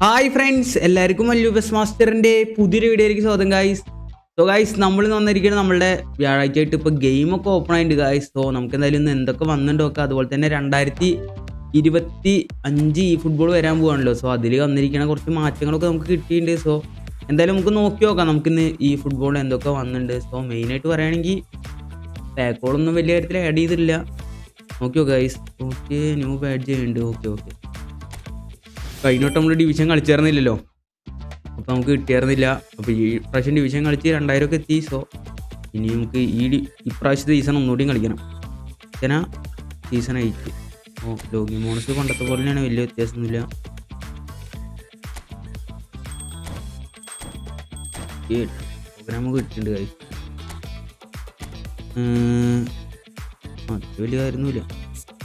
Hi friends എല്ലാവർക്കും Mallu bus മാസ്റ്ററിന്റെ പുതിയൊരു വീഡിയോയിലേക്ക് സ്വാഗതം ഗായ്സ് സോ ഗായ്സ് നമ്മൾ വന്നിരിക്കുന്നത് നമ്മളുടെ വ്യാഴാഴ്ച ആയിട്ട് ഇപ്പോൾ ഗെയിമൊക്കെ ഓപ്പൺ ആയിട്ടുണ്ട് ഗായ്സ് സോ നമുക്ക് എന്തായാലും ഇന്ന് എന്തൊക്കെ വന്നിട്ട് നോക്കാം അതുപോലെ തന്നെ രണ്ടായിരത്തി ഇരുപത്തി അഞ്ച് ഈ ഫുട്ബോൾ വരാൻ പോവാണല്ലോ. സോ അതിൽ വന്നിരിക്കുന്ന കുറച്ച് മാറ്റങ്ങളൊക്കെ നമുക്ക് കിട്ടിയിട്ടുണ്ട്. സോ എന്തായാലും നമുക്ക് നോക്കി നോക്കാം നമുക്കിന്ന് ഈ ഫുട്ബോൾ എന്തൊക്കെ വന്നിട്ടുണ്ട്. സോ മെയിനായിട്ട് പറയുകയാണെങ്കിൽ പാക്കോളൊന്നും വലിയ കാര്യത്തിൽ ആഡ് ചെയ്തിട്ടില്ല. നോക്കിയോ ഗൈസ് ഓക്കെ ന്യൂ ബാഡ്ജ് ചെയ്യുന്നുണ്ട്. ഓക്കെ ഓക്കെ കഴിഞ്ഞോട്ട് നമ്മൾ ഡിവിഷൻ കളിച്ചേർന്നില്ലല്ലോ അപ്പോൾ നമുക്ക് കിട്ടിയായിരുന്നില്ല അപ്പോൾ ഈ പ്രാവശ്യം ഡിവിഷൻ കളിച്ച് രണ്ടായിരം ഒക്കെ എത്തി. സോ ഇനി നമുക്ക് ഈ ഇപ്രാവശ്യത്തെ സീസൺ ഒന്നുകൂടിയും കളിക്കണം. ചേന സീസൺ എയ്റ്റ് ഓ ലോഗി മോണസ് പണ്ടത്തെ പോലെ തന്നെയാണ്. വലിയ വ്യത്യാസമൊന്നുമില്ല. പ്രോഗ്രാം കിട്ടിയിട്ടുണ്ട് കൈ അത് വലിയ കാര്യമൊന്നുമില്ല.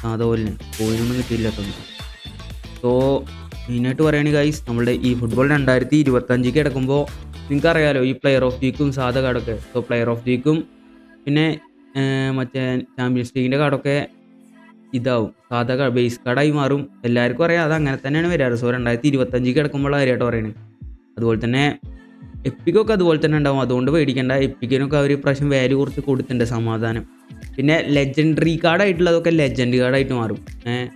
സാധാ പോലെ തന്നെ. കോയിനൊന്നും കിട്ടിയില്ലാത്തത് സോ മെയിനായിട്ട് പറയുകയാണ് ഗൈസ് നമ്മുടെ ഈ ഫുട്ബോൾ രണ്ടായിരത്തി ഇരുപത്തഞ്ചിക്ക് കിടക്കുമ്പോൾ നിങ്ങൾക്ക് അറിയാലോ ഈ പ്ലെയർ ഓഫ് വീക്കും സാധ കാർഡൊക്കെ. സോ പ്ലെയർ ഓഫ് വീക്കും പിന്നെ മറ്റേ ചാമ്പ്യൻസ് ലീഗിന്റെ കാർഡൊക്കെ ഇതാവും. സാധാ കാർഡ് ബേസ് കാർഡായി മാറും. എല്ലാവർക്കും അറിയാം അത് അങ്ങനെ തന്നെയാണ് വരാറ്. സോ രണ്ടായിരത്തി ഇരുപത്തഞ്ചിക്ക് കിടക്കുമ്പോൾ കാര്യമായിട്ട് പറയുന്നത് അതുപോലെ തന്നെ എപ്പിക്കൊക്കെ അതുപോലെ തന്നെ ഉണ്ടാവും. അതുകൊണ്ട് പേടിക്കേണ്ട. എപ്പിക്കിനൊക്കെ അവർ പ്രാവശ്യം വാല്യൂ കുറച്ച് കൊടുത്തിട്ടുണ്ട് സമാധാനം. പിന്നെ ലെജൻഡറി കാർഡായിട്ടുള്ളതൊക്കെ ലെജൻഡ് കാർഡായിട്ട് മാറും.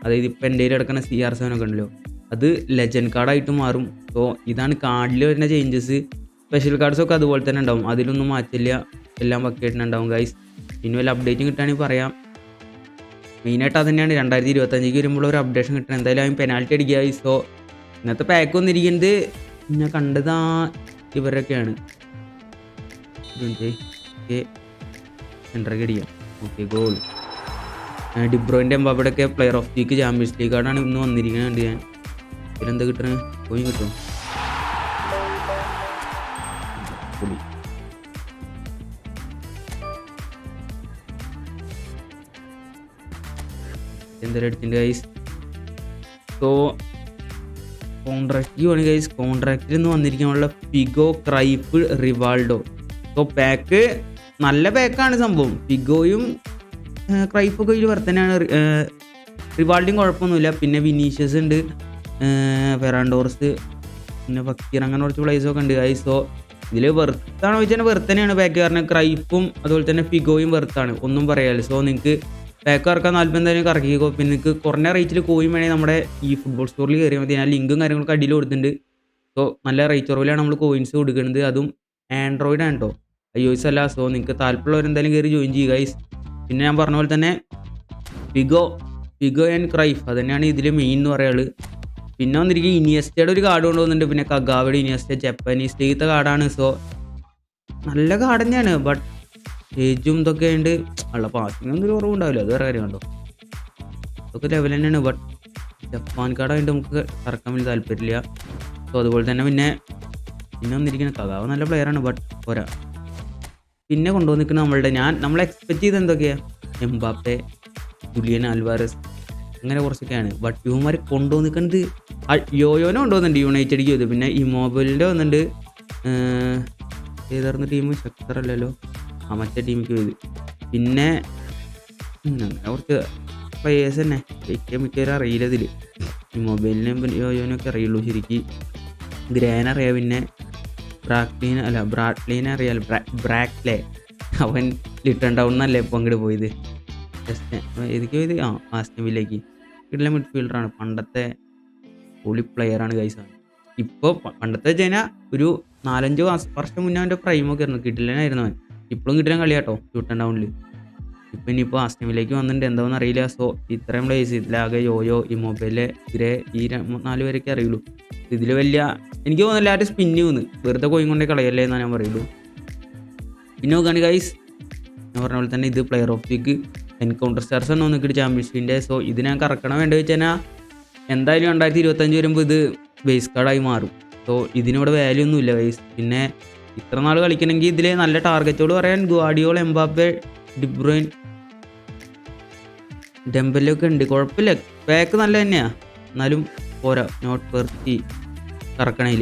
അതായത് ഇപ്പം എന്റെ കയ്യിൽ കിടക്കുന്ന സി ആർ സെവൻ ഒക്കെ ഉണ്ടല്ലോ. അത് ലെജൻഡ് കാർഡായിട്ട് മാറും. സോ ഇതാണ് കാർഡിൽ വരുന്ന ചേഞ്ചസ് സ്പെഷ്യൽ കാർഡ്സ് ഒക്കെ അതുപോലെ തന്നെ ഉണ്ടാവും. അതിലൊന്നും മാറ്റില്ല എല്ലാം പക്കയായിട്ടുണ്ടാവും ഗൈസ് ഇനി വല്ല അപ്ഡേറ്റും കിട്ടുകയാണെങ്കിൽ പറയാം. മെയിനായിട്ട് അത് തന്നെയാണ്. രണ്ടായിരത്തി ഇരുപത്തഞ്ചിക്ക് വരുമ്പോൾ ഒരു അപ്ഡേഷൻ കിട്ടണം. എന്തായാലും അവൻ പെനാൽറ്റി അടിക്കുക സോ ഇന്നത്തെ പാക്ക് വന്നിരിക്കുന്നത് ഞാൻ കണ്ടതാ ഇവരൊക്കെയാണ്. സെന്ററൊക്കെ അടിക്കാം. ഓക്കെ ഗോൾ ഡിബ്രോയിന്റെ എംബാബിയുടെയൊക്കെ player of week Champions League കാർഡാണ് ഇന്ന് വന്നിരിക്കുന്നത് ഞാൻ. ഇതിലെന്താ കിട്ടണേ? പോയി കിട്ടും. പുളി. എന്തായാലും ഗൈസ് സോ കോൺട്രാക്റ്റ് ആണ് ഗൈസ് കോൺട്രാക്റ്റിൽ നിന്ന് വന്നിരിക്കാനുള്ള പിഗോ ക്രൈപ്പ് റിവാൾഡോ സോ പാക്ക് നല്ല പാക്കാണ് സംഭവം. പിഗോയും ക്രൈപ്പൊക്കെ ഇതിൽ വർത്തനാണ് റിവാൾഡും കുഴപ്പമൊന്നുമില്ല. പിന്നെ വിനീഷ്യസ് ഉണ്ട്. ഫെറാൻഡോർസ് പിന്നെ ഫക്കീർ അങ്ങനെ കുറച്ച് പ്ലേസ് ഒക്കെ ഉണ്ട്. ഐ സോ ഇതിൽ വെറുത്താണോ വെച്ചാൽ വെറുത്തനെയാണ് പാക്ക് കാരണം ക്രൈപ്പും അതുപോലെ തന്നെ ഫിഗോയും വെറുത്താണ് ഒന്നും പറയാല്ല സോ നിങ്ങൾക്ക് പാക്ക് ഇറക്കാൻ താല്പര്യം കറക്കിക്കോ പിന്നെ നിങ്ങൾക്ക് കുറഞ്ഞ റേറ്റിൽ കോയും വേണമെങ്കിൽ നമ്മുടെ ഈ ഫുട്ബോൾ സ്റ്റോറിൽ കയറിയാൽ മതി. ഞാൻ ലിങ്കും കാര്യങ്ങളൊക്കെ അടിയിൽ കൊടുത്തിട്ടുണ്ട്. സോ നല്ല റേറ്റ് കുറവിലാണ് നമ്മൾ കോയിൻസ് കൊടുക്കുന്നത് അതും ആൻഡ്രോയിഡ് ആണ് കേട്ടോ ഐ ഒസ് അല്ല. സോ നിങ്ങൾക്ക് താല്പര്യമുള്ളവരെന്തായാലും കയറി ജോയിൻ ചെയ്യുക ഗൈസ് പിന്നെ ഞാൻ പറഞ്ഞ പോലെ തന്നെ ഫിഗോ ഫിഗോ ആൻഡ് ക്രൈഫ് അതുതന്നെയാണ് ഇതിൽ മെയിൻ എന്ന് പറയുള്ളത് പിന്നെ വന്നിരിക്കുക ഇനിയസ്റ്റയുടെ ഒരു കാർഡ് കൊണ്ടുവന്നിട്ടുണ്ട്. പിന്നെ കഗാവയുടെ ഇനിയസ്റ്റ ജപ്പാനീസ് ലീഗത്തെ കാർഡാണ്. സോ നല്ല കാർഡ് തന്നെയാണ്. ബട്ട് ഏജും ഇതൊക്കെ ഉണ്ട് പാസിംഗ് ഒന്നും ഒരു കുറവുണ്ടാവില്ല. അത് വേറെ കാര്യം കണ്ടോ? ഇതൊക്കെ ലെവൽ തന്നെയാണ്. ബട്ട് ജപ്പാൻ കാർഡായിട്ട് നമുക്ക് ഇറക്കാൻ വലിയ താല്പര്യമില്ല. സോ അതുപോലെ തന്നെ പിന്നെ പിന്നെ വന്നിരിക്കുന്ന കഥാവ് നല്ല പ്ലെയറാണ് ബട്ട് പോരാ. പിന്നെ കൊണ്ടുവന്നിരിക്കുന്ന നമ്മളുടെ ഞാൻ നമ്മൾ എക്സ്പെക്ട് ചെയ്ത് എന്തൊക്കെയാ? എംബാപ്പെ ജുലിയൻ ആൽവാരസ് അങ്ങനെ കുറച്ചൊക്കെയാണ്. ബട്ട് ഇവന്മാർ കൊണ്ടുവന്നിരിക്കുന്നത് യോയോനെ കൊണ്ടുവന്നുണ്ട് യുണൈറ്റഡിക്ക് ചെയ്ത് പിന്നെ ഈ മൊബൈലിന്റെ വന്നിട്ടുണ്ട് ഏതായിരുന്നു ടീം ശക്തരല്ലല്ലോ ആ മറ്റേ ടീമിക്ക് പോയത് പിന്നെ കുറച്ച് പ്ലേയേഴ്സ് തന്നെ. ഏറ്റവും മിക്കവരും അറിയില്ല ഇതിൽ ഈ മൊബൈലിനെ യോയോനൊക്കെ അറിയുള്ളൂ ശരിക്ക്. ഗ്രാൻ അറിയാം പിന്നെ. ബ്രാക്ലീൻ അല്ല ബ്രാഡ്ലീനെ അറിയാം ബ്രാക്ലേ അവൻ ലിട്ടൺ ടൗൺ എന്നല്ലേ ഇപ്പം അങ്ങോട്ട് പോയത്. ജസ്റ്റ് ഏതൊക്കെ പോയത്? ആ ആസ്റ്റമിലേക്ക് കിട്ടുന്ന മിഡ്ഫീൽഡറാണ് പണ്ടത്തെ പൊളി പ്ലെയറാണ് ഗൈസ് ഇപ്പോൾ പണ്ടത്തെ വെച്ച് കഴിഞ്ഞാൽ ഒരു നാലഞ്ച് വർഷം മുന്നേ അവന്റെ പ്രൈമൊക്കെ ആയിരുന്നു. കിട്ടില്ലായിരുന്നു അവൻ. ഇപ്പോഴും കിട്ടുന്ന കളിയാട്ടോ ആൻഡ് ടൗണിൽ ഇപ്പം ഇനിയിപ്പോൾ ആസ്റ്റമിലേക്ക് വന്നിട്ടുണ്ട്. എന്താണെന്ന് അറിയില്ല. സോ ഇത്രയും പ്ലേസ് ഇതിലാകെ യോയോ ഈ മൊബൈലിലെ ഗ്രേ ഈ നാല് പേരൊക്കെ അറിയുള്ളൂ. ഇതിൽ വലിയ എനിക്ക് തോന്നുന്നു ആരും സ്പിന്ന് ചെയ്യുന്നു. വെറുതെ കോയും കൊണ്ടേ കളയല്ലേ എന്നാണ് ഞാൻ പറയുള്ളൂ. പിന്നെ നോക്കുകയാണ് ഗൈസ് ഞാൻ പറഞ്ഞ പോലെ തന്നെ ഇത് player of week encounter stars ആണ് നോക്കിയിട്ട് ചാമ്പ്യൻഷിപ്പിന്റെ സോ ഇത് ഞാൻ കറക്കണം വേണ്ടത് വെച്ച് കഴിഞ്ഞാൽ എന്തായാലും രണ്ടായിരത്തി ഇരുപത്തഞ്ച് വരുമ്പോൾ ഇത് ബേസ് കാർഡായി മാറും. സോ ഇതിനിവിടെ വാല്യൂ ഒന്നുമില്ല ഗൈസ് പിന്നെ ഇത്ര നാൾ കളിക്കണമെങ്കിൽ ഇതിൽ നല്ല ടാർഗറ്റോട് പറയാൻ ഗുവാഡിയോൾ എംബാപ്പെ ഡിബ്രോയിൻ ഡെമ്പലൊക്കെ ഉണ്ട് കുഴപ്പമില്ല പാക്ക് നല്ല തന്നെയാ. എന്നാലും പോരാ. നോട്ട് പെർത്തി കറക്കണയിൽ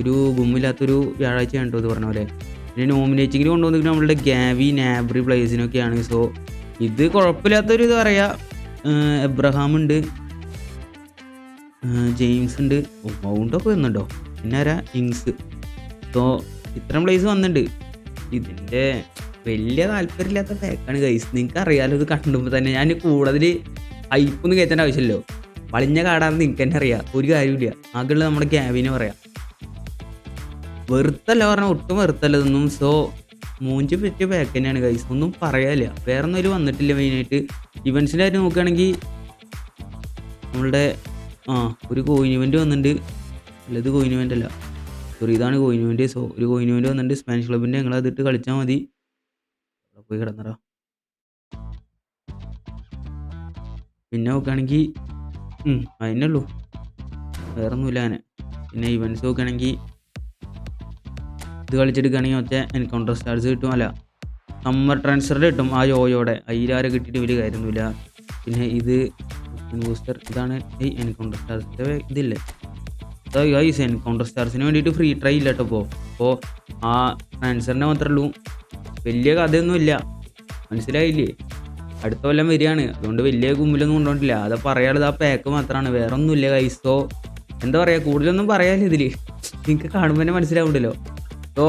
ഒരു ഗുമ്മില്ലാത്തൊരു വ്യാഴാഴ്ച കണ്ടോ ഇത് പറഞ്ഞ പോലെ. പിന്നെ നോമിനേറ്റിങ്ങിന് കൊണ്ടുവന്നിട്ട് നമ്മളുടെ ഗാവി നാബ്രി പ്ലേസിനൊക്കെയാണ് സോ ഇത് കുഴപ്പമില്ലാത്തൊരു ഇത് പറയാം. എബ്രഹാം ഉണ്ട് ജെയിംസ് ഉണ്ട്. മൗണ്ടൊക്കെ വന്നുണ്ടോ പിന്നെ ആരാ? ഇങ്സ് സോ ഇത്രയും പ്ലേസ് വന്നിട്ടുണ്ട്. ഇതിന്റെ വലിയ താല്പര്യമില്ലാത്ത പാക്കാണ് ഗൈസ് നിങ്ങൾക്ക് അറിയാലോ ഇത് കണ്ടുമ്പോൾ തന്നെ ഞാൻ കൂടുതൽ ഹൈപ്പൊന്നും കയറ്റേണ്ട ആവശ്യമില്ലല്ലോ. വളിഞ്ഞ കാടാണെന്ന് നിങ്ങൾക്ക് തന്നെ അറിയാം. ഒരു കാര്യമില്ല ആകെയുള്ള നമ്മുടെ ക്യാബിനെ പറയാം. വെറുത്തല്ല പറഞ്ഞാൽ ഒട്ടും വെറുത്തല്ല ഇതൊന്നും. സോ മൂഞ്ചി പറ്റിയ പാക്ക് തന്നെയാണ് ഗൈസ് ഒന്നും പറയാനില്ല. വേറെ ഒന്നും വന്നിട്ടില്ല മെയിനായിട്ട് ഇവൻസിന്റെ കാര്യം നോക്കുകയാണെങ്കിൽ നമ്മളുടെ ആ ഒരു കോയിനുമെന്റ് വന്നിട്ടുണ്ട് അല്ല ഇത് കോയിൻ ഇവന്റ് അല്ല. സോറി ഇതാണ് കോയിനുമെന്റ് സോ ഒരു കോയിനുമെന്റ് വന്നിട്ടുണ്ട് സ്പാനിഷ് ക്ലബിന്റെ ഞങ്ങൾ അതിട്ട് കളിച്ചാൽ മതി. പോയി കിടന്നറ പിന്നെ നോക്കുകയാണെങ്കിൽ അതിനെ ഉള്ളൂ. വേറെ ഒന്നുമില്ല അങ്ങനെ. പിന്നെ ഇവൻസ് നോക്കുകയാണെങ്കിൽ ഇത് കളിച്ചെടുക്കുകയാണെങ്കിൽ ഒറ്റ എൻകൗണ്ടർ സ്റ്റാർസ് കിട്ടും. അല്ല സമ്മർ ട്രാൻസ്ഫറിൽ കിട്ടും ആ യോയോടെ അയ്യാരെ കിട്ടിയിട്ട് വലിയ കാര്യമൊന്നുമില്ല പിന്നെ ഇത് ബൂസ്റ്റർ ഇതാണ്. ഈ എൻകൗണ്ടർ സ്റ്റാർസിന്റെ ഇതില്ലേ? ഗൈസ് എൻകൗണ്ടർ സ്റ്റാർസിന് വേണ്ടിയിട്ട് ഫ്രീ ട്രൈ ഇല്ല കേട്ടോ ഇപ്പോൾ അപ്പോൾ ആ ട്രാൻസ്ഫറിനെ മാത്രമേ ഉള്ളൂ. വലിയ കഥയൊന്നുമില്ല മനസ്സിലായില്ലേ? അടുത്ത കൊല്ലം വരികയാണ്. അതുകൊണ്ട് വലിയ കുമ്പിലൊന്നും കൊണ്ടുപോയിട്ടില്ല അത് പറയാനുള്ളത് ആ പാക്ക് മാത്രമാണ് വേറെ ഒന്നുമില്ല കൈസോ എന്താ പറയുക കൂടുതലൊന്നും പറയാല്ല ഇതിൽ നിങ്ങൾക്ക് കാണുമ്പോൾ തന്നെ മനസ്സിലാവുണ്ടല്ലോ. സോ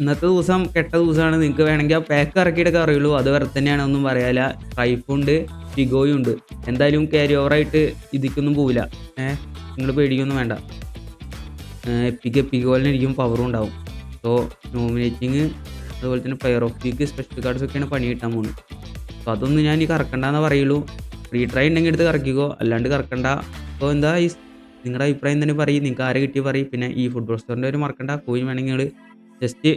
ഇന്നത്തെ ദിവസം കെട്ട ദിവസമാണ്. നിങ്ങൾക്ക് വേണമെങ്കിൽ ആ പാക്ക് ഇറക്കിയിട്ടൊക്കെ അറിയുള്ളൂ. അത് വേറെ തന്നെയാണ്. ഒന്നും പറയാനില്ല. ട്രൈഫുണ്ട് ഫിഗോയും ഉണ്ട്. എന്തായാലും ക്യാരി ഓവറായിട്ട് ഇതിക്കൊന്നും പോവില്ല. ഏഹ് നിങ്ങൾ പേടിക്കൊന്നും വേണ്ട. എപ്പിക്ക് എപ്പിക്ക് പോലെ ഇരിക്കും പവറും ഉണ്ടാവും. സോ നോമിനേറ്റിങ് അതുപോലെ തന്നെ player of week special cards ഒക്കെയാണ് പണി കിട്ടാൻ പോകുന്നത് അപ്പോൾ അതൊന്നും ഞാൻ ഈ കറക്കണ്ടെന്ന് പറയുള്ളൂ. ഫ്രീ ട്രൈ ഉണ്ടെങ്കിൽ എടുത്ത് കറക്കിക്കോ. അല്ലാണ്ട് കറക്കണ്ട. അപ്പോൾ എന്താ ഈ നിങ്ങളുടെ അഭിപ്രായം തന്നെ പറയും. നിങ്ങൾക്ക് ആരെ കിട്ടി പറയും. പിന്നെ ഈ ഫുട്ബോൾ സ്റ്റോറിന്റെ ഒരു മറക്കണ്ട. കോയിൻ വേണമെങ്കിൽ ജസ്റ്റ്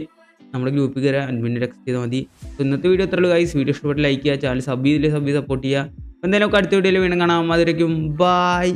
നമ്മുടെ ഗ്രൂപ്പിൽ കയറി അഡ്മിന്റെ ടെക്സ്റ്റ് ചെയ്താൽ മതി. ഇന്നത്തെ വീഡിയോ എത്ര ഗൈസ് വീഡിയോ ഇഷ്ടപ്പെട്ട് ലൈക്ക് ചെയ്യുക ചാനൽ സബ് ചെയ്തില്ലേ സബ് ചെയ്ത് സപ്പോർട്ട് ചെയ്യുക എന്തായാലും നമുക്ക് അടുത്ത വീഡിയോയിൽ വീണ്ടും കാണാം. അതിലേക്കും ബൈ